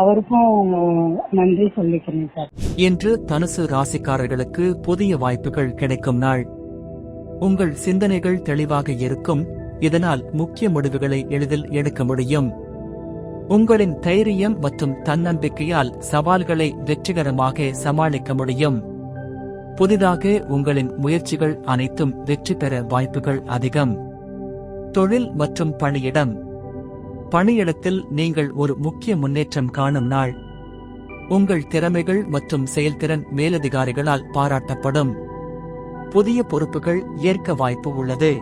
அவருக்கும் நன்றி சொல்லிக்கிறேன் சார். இன்று தனுசு ராசிக்காரர்களுக்கு புதிய வாய்ப்புகள் கிடைக்கும் நாள். உங்கள் சிந்தனைகள் தெளிவாக இருக்கும். இதனால் முக்கிய முடிவுகளை எளிதில் எடுக்க முடியும். உங்களின் தைரியம் மற்றும் தன்னம்பிக்கையால் சவால்களை வெற்றிகரமாக சமாளிக்க முடியும். புதிதாக உங்களின் முயற்சிகள் அனைத்தும் வெற்றி பெற வாய்ப்புகள் அதிகம். தொழில் மற்றும் பணியிடம் பணியிடத்தில் நீங்கள் ஒரு முக்கிய முன்னேற்றம் காணும் நாள். உங்கள் திறமைகள் மற்றும் செயல்திறன் மேலதிகாரிகளால் பாராட்டப்படும். புதிய பொறுப்புகள் ஏற்க வாய்ப்பு உள்ளது.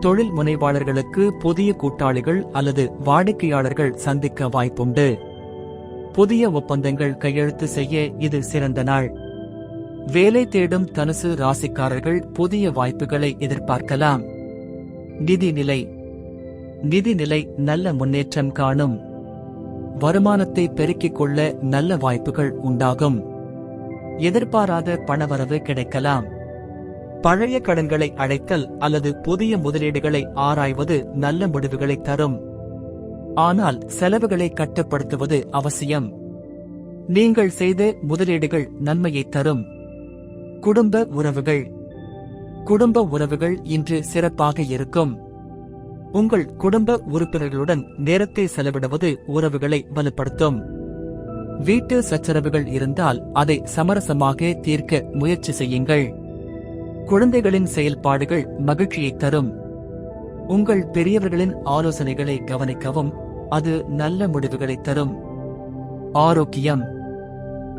தொழில் முனைவாளர்களுக்கு புதிய கூட்டாளிகள் அல்லது வாடிக்கையாளர்கள் சந்திக்க வாய்ப்புண்டு. புதிய ஒப்பந்தங்கள் கையெழுத்து செய்ய இது சிறந்த நாள். வேலை தேடும் தனுசு ராசிக்காரர்கள் புதிய வாய்ப்புகளை எதிர்பார்க்கலாம். நிதி நிலை நிதி நிலை நல்ல முன்னேற்றம் காணும். வருமானத்தை பெருக்கிக் கொள்ள நல்ல வாய்ப்புகள் உண்டாகும். எதிர்பாராத பணவரவு கிடைக்கலாம். பழைய கடன்களை அடைத்தல் அல்லது புதிய முதலீடுகளை ஆராய்வது நல்ல முடிவுகளை தரும். ஆனால் செலவுகளை கட்டுப்படுத்துவது அவசியம். நீங்கள் செய்த முதலீடுகள் நன்மையை தரும். குடும்ப உறவுகள். குடும்ப உறவுகள் இன்று சிறப்பாக இருக்கும். உங்கள் குடும்ப உறுப்பினர்களுடன் நேரத்தை செலவிடுவது உறவுகளை வலுப்படுத்தும். வீட்டு சச்சரவுகள் இருந்தால் அதை சமரசமாக தீர்க்க முயற்சி செய்யுங்கள். குழந்தைகளின் செயல்பாடுகள் மகிழ்ச்சியை தரும். உங்கள் பெரியவர்களின் ஆலோசனைகளை கவனிக்கவும் அது நல்ல முடிவுகளை தரும். ஆரோக்கியம்.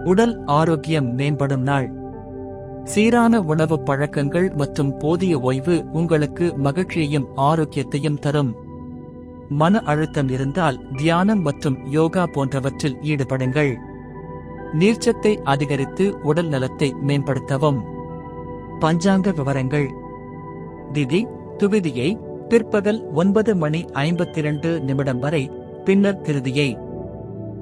உடல் ஆரோக்கியம் மேம்படும் நாள். சீரான உணவு பழக்கங்கள் மற்றும் போதிய ஓய்வு உங்களுக்கு மகிழ்ச்சியையும் ஆரோக்கியத்தையும் தரும். மன அழுத்தம் இருந்தால் தியானம் மற்றும் யோகா போன்றவற்றில் ஈடுபடுங்கள். நீர்ச்சத்தை அதிகரித்து உடல் நலத்தை மேம்படுத்தவும். பஞ்சாங்க விவரங்கள். திதி துவிதியை பிற்பகல் ஒன்பது மணி ஐம்பத்தி இரண்டு நிமிடம் வரை பின்னர் திருதியை.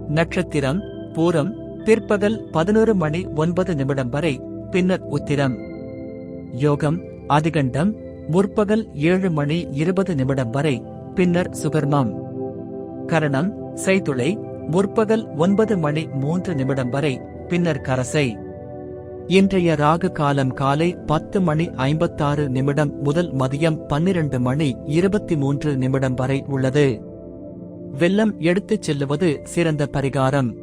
நட்சத்திரம் பூரம் பிற்பகல் பதினோரு மணி ஒன்பது நிமிடம் வரை பின்னர் உத்திரம். யோகம் அதிகண்டம் முற்பகல் ஏழு மணி இருபது நிமிடம் வரை பின்னர் சுகர்மம். கரணம் செய்துளை முற்பகல் ஒன்பது மணி மூன்று நிமிடம் வரை பின்னர் கரசை. இன்றைய ராகு காலம் காலை பத்து மணி ஐம்பத்தாறு நிமிடம் முதல் மதியம் பன்னிரண்டு மணி இருபத்தி மூன்று நிமிடம் வரை உள்ளது. வெள்ளம் எடுத்துச் செல்லுவது சிறந்த பரிகாரம்.